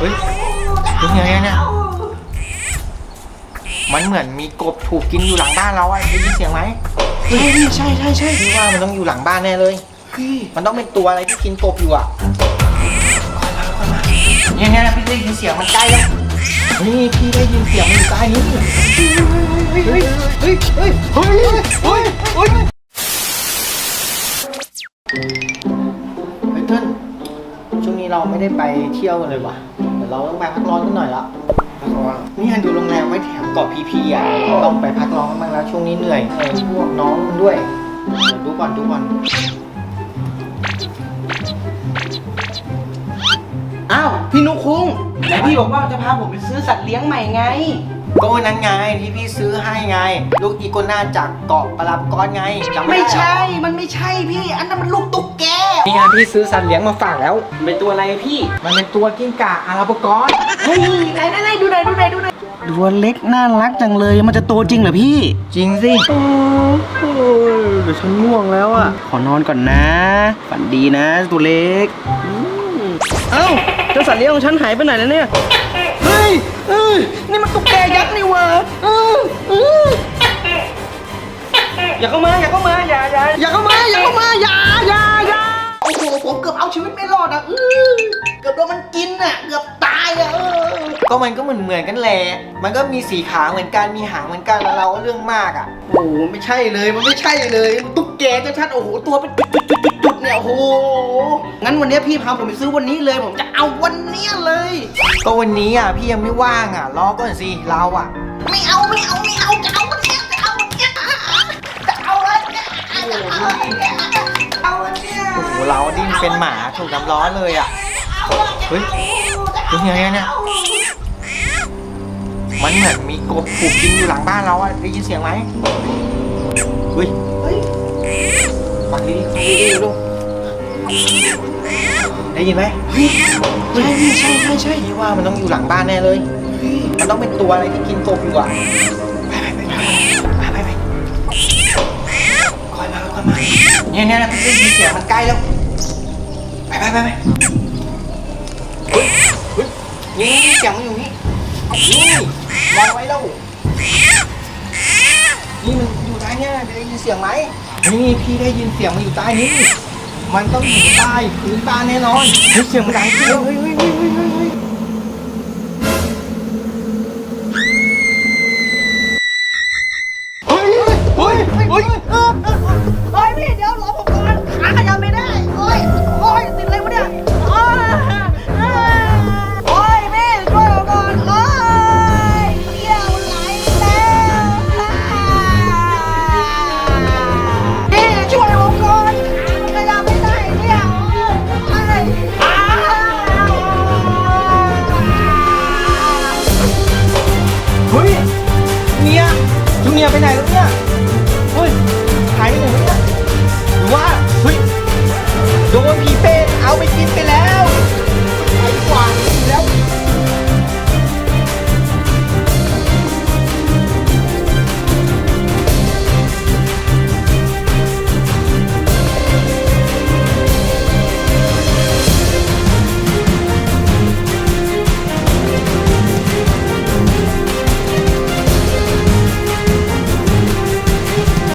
เฮ้ยเป็นไงเนี่ยมันเหมือนมีกบถูกกินอยู่หลังบ้านเราอะได้ยินเสียงไหมใช่ใช่ใช่ใช่พี่ว่ามันต้องอยู่หลังบ้านแน่เลยมันต้องเป็นตัวอะไรที่กินกบอยู่อะเนี่ยเนี่ยพี่ได้ยินเสียงมันใกล้แล้วนี่พี่ได้ยินเสียงมันอยู่ใกล้นี้เฮ้ยเฮ้ยเฮ้ยเฮ้ยเฮ้ยเฮ้ยเฮ้ยเฮ้ยเติ้ลช่วงนี้เราไม่ได้ไปเที่ยวกันเลยว่ะ เดี๋ยวเราต้องไปพักร้อนกันหน่อยละพักร้อนนี่ดูโรงแรมไว้แถมเกาะพีพีอะต้องไปพักร้อนกันบ้างแล้วช่วงนี้เหนื่อยเออพวกน้องมันด้วยเดี๋ยวดูก่อนดูก่อนอ้าวพี่นุกคุงไหนพี่บอกว่าจะพาผมไปซื้อสัตว์เลี้ยงใหม่ไงก็วันนั้นไงที่พี่ซื้อให้ไง ลูกอีโกน่าจากเกาะปลาบกอนไงจำไม่ไม่ได้เหรอใช่ มันไม่ใช่พี่ อันนั้นมันลูกตุ๊กแก นี่ไงพี่ซื้อสัตว์เลี้ยงมาฝากแล้วเป็นตัวอะไรพี่ มันเป็นตัวกิ้งก่าอาราบกอนเฮ้ยไหนไหนไหนดูหน่อยดูหน่อยดูหน่อยตัวเล็กน่ารักจังเลยมันจะโตจริงเหรอพี่ จริงสิโอ้ยเดี๋ยวฉันง่วงแล้วอะ ขอนอนก่อนนะ ฝันดีนะตัวเล็กอืมเอ้าเจ้าสัตว์เลี้ยงของฉันหายไปไหนแล้วเนี่ย เฮ้ยเอ้ยนี่มันตุ๊กแกยักษ์นี่หวะเออเอออย่าเข้ามาอย่าเข้ามาอย่าอย่าอย่าเข้ามาอย่าเข้ามา ผมเกือบเอาชีวิตไม่รอดอะอื้อเกือบโดนมันกินอะเกือบตายอะเออ ก็มันก็เหมือนเหมือนกันแหละ มันก็มีสีขาเหมือนกัน มีหางเหมือนกันแล้วเราก็เรื่องมากอะ โอ้โหไม่ใช่เลย มันไม่ใช่เลยมันตุ๊กแกชัดๆโอ้โหตัวเป็นจุดๆๆๆเนี่ยโอ้โหงั้นวันนี้พี่พาผมไปซื้อวันนี้เลย ผมจะเอาวันเนี้ยเลย ก็วันนี้อะพี่ยังไม่ว่างอะ รอก่อนสิเราอะ ไม่เอาไม่เอาไม่เอาจะเอาวันเนี้ยจะเอาวันเนี้ยจะเอาวันเนี้ยจะเอาวันเนี้ย เราดิ้นเป็นหมาถูกน้ำร้อนเลยอะ เฮ้ยเป็นไงเนี่ย มันเหมือนมีกบถูกกินอยู่หลังบ้านเราอะ ได้ยินเสียงไหมเฮ้ยเฮ้ยฟังดีๆฟังดีๆดูได้ยินไหมใช่ใช่ใช่ใช่พี่ว่ามันต้องอยู่หลังบ้านแน่เลย มันต้องเป็นตัวอะไรที่กินกบอยู่อะไปไปไปไปไปไปไปคอยมาคอยมา เนี่ยเนี่ยได้ยินเสียงมันใกล้แล้ว ไปไปไปไปเฮ้ยเฮ้ยนี่เสียงมันอยู่นี่นี่มองไว้แล้วนี่มันอยู่ใต้เนี่ยได้ยินเสียงไหมนี่พี่ได้ยินเสียงมันอยู่ใต้นี้ มันต้องอยู่ใต้พื้นบ้านแน่นอนเฮ้ยเสียงมันดังขึ้นแล้วเฮ้ยเฮ้ยเฮ้ยเฮ้ย เฮ้ยเมียทุณเนียไปไหนแล้ว